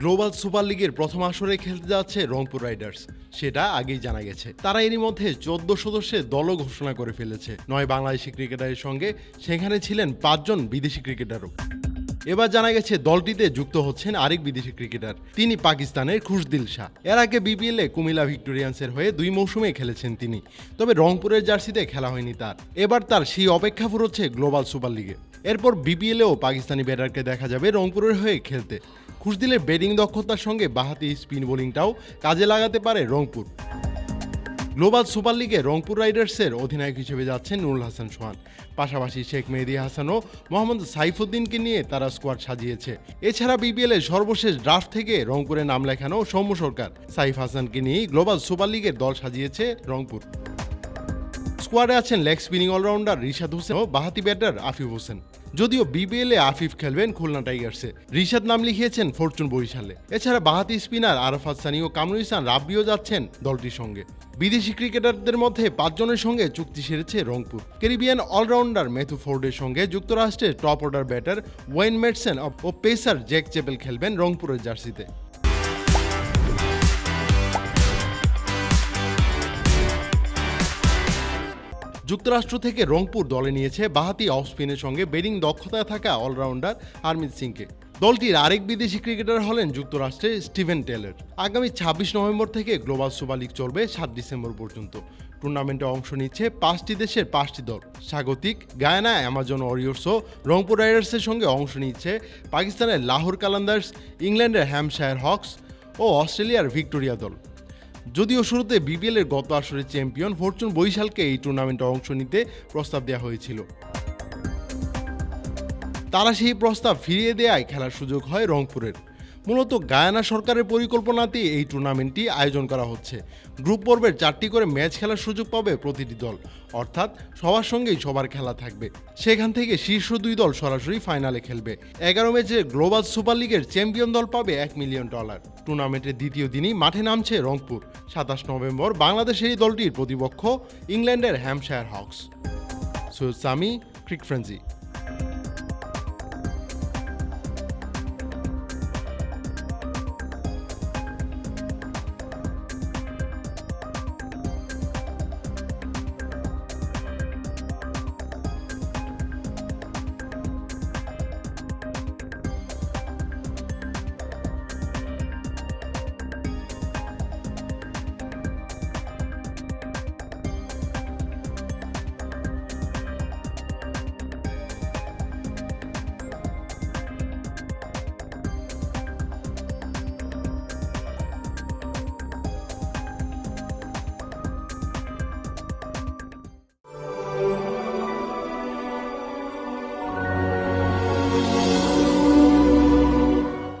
Global super লিগের প্রথম আসরে খেলতে যাচ্ছে রংপুর রাইডার্স। সেটা আগেই জানা গেছে। তারা এরই মধ্যে চোদ্দ সদস্যের দলও ঘোষণা করে ফেলেছে। নয় বাংলাদেশি ক্রিকেটারের সঙ্গে সেখানে ছিলেন পাঁচজন বিদেশি ক্রিকেটারও। এবার জানা গেছে দলটিতে যুক্ত হচ্ছেন আরেক বিদেশি ক্রিকেটার। তিনি পাকিস্তানের খুশদিল শাহ। এর আগে বিপিএলে কুমিল্লা ভিক্টোরিয়ান্সের হয়ে দুই মৌসুমে খেলেছেন তিনি। তবে রংপুরের জার্সিতে খেলা হয়নি তার। এবার তার সেই অপেক্ষা ফুরোচ্ছে গ্লোবাল সুপার লিগে। এরপর বিপিএলেও পাকিস্তানি ব্যাটারকে দেখা যাবে রংপুরের হয়ে খেলতে। খুশদিলের ব্যাটিং দক্ষতার সঙ্গে বাহাতি স্পিন বোলিংটাও কাজে লাগাতে পারে রংপুর। গ্লোবাল সুপার লিগে রংপুর রাইডার্সের অধিনায়ক হিসেবে যাচ্ছেন নুরুল হাসান সোহান। পাশাপাশি শেখ মেহেদি হাসান ও মোহাম্মদ সাইফুদ্দিনকে নিয়ে তারা স্কোয়াড সাজিয়েছে। এছাড়া বিপিএল এর সর্বশেষ ড্রাফট থেকে রংপুরে নাম লেখানো সৌম্য সরকার। সাইফ হাসানকে নিয়েই গ্লোবাল সুপার লিগের দল সাজিয়েছে রংপুর। স্কোয়াডে আছেন leg spinning allrounder Rishad Hossain ও বাহাতি ব্যাটার আফিফ হোসেন। যদিও বিপিএল এ আফিফ খেলবেন খুলনা টাইগার্সে। রিশাদ নাম লিখিয়েছেন ফরচুন বরিশালে। এছাড়া বাহাতি স্পিনার আরাফাত সানি ও কামরুল ইসলাম রাব্বিও যাচ্ছেন দলটির সঙ্গে। বিদেশি ক্রিকেটারদের মধ্যে পাঁচজনের সঙ্গে চুক্তি সেরেছে রংপুর। ক্যারিবিয়ান অলরাউন্ডার ম্যাথু ফোর্ডের সঙ্গে যুক্তরাষ্ট্রের top order batter Owen Matsen ও পেসার জ্যাক চেপেল খেলবেন রংপুরের জার্সিতে। যুক্তরাষ্ট্র থেকে রংপুর দলে নিয়েছে বাহাতি অফ স্পিনের সঙ্গে ব্যাটিং দক্ষতা থাকা অলরাউন্ডার হারমিত সিংকে। দলটির আরেক বিদেশি ক্রিকেটার হলেন যুক্তরাষ্ট্রের স্টিভেন টেলর আগামী ছাব্বিশ নভেম্বর থেকে গ্লোবাল সুপার লিগ চলবে সাত ডিসেম্বর পর্যন্ত। টুর্নামেন্টে অংশ নিচ্ছে পাঁচটি দেশের পাঁচটি দল। স্বাগতিক, গায়ানা, অ্যামাজন ওরিয়র্স ও রংপুর রাইডার্সের সঙ্গে অংশ নিচ্ছে পাকিস্তানের লাহোর কালান্দার্স, ইংল্যান্ডের হ্যামশায়ার হকস ও অস্ট্রেলিয়ার ভিক্টোরিয়া দল। যদিও শুরুতে বিপিএলের গত আসরের চ্যাম্পিয়ন ফরচুন বৈশালকে এই টুর্নামেন্টে অংশ নিতে প্রস্তাব দেওয়া হয়েছিল। তারা সেই প্রস্তাব ফিরিয়ে দেওয়ায় খেলার সুযোগ হয় রংপুরের। মূলত গায়ানা সরকারের পরিকল্পনাতেই এই টুর্নামেন্টটি আয়োজন করা হচ্ছে। গ্রুপ পর্বের চারটি করে ম্যাচ খেলার সুযোগ পাবে প্রতিটি দল। অর্থাৎ সবার সঙ্গেই সবার খেলা থাকবে। সেখান থেকে শীর্ষ দুই দল সরাসরি ফাইনালে খেলবে। এগারো ম্যাচে গ্লোবাল সুপার লিগের চ্যাম্পিয়ন দল পাবে এক মিলিয়ন ডলার। টুর্নামেন্টের দ্বিতীয় দিনই মাঠে নামছে রংপুর। সাতাশ নভেম্বর বাংলাদেশের এই দলটির প্রতিপক্ষ ইংল্যান্ডের হ্যামশায়ার হক্স। সৈয়দ সামি, ক্রিক ফ্রেন্সি।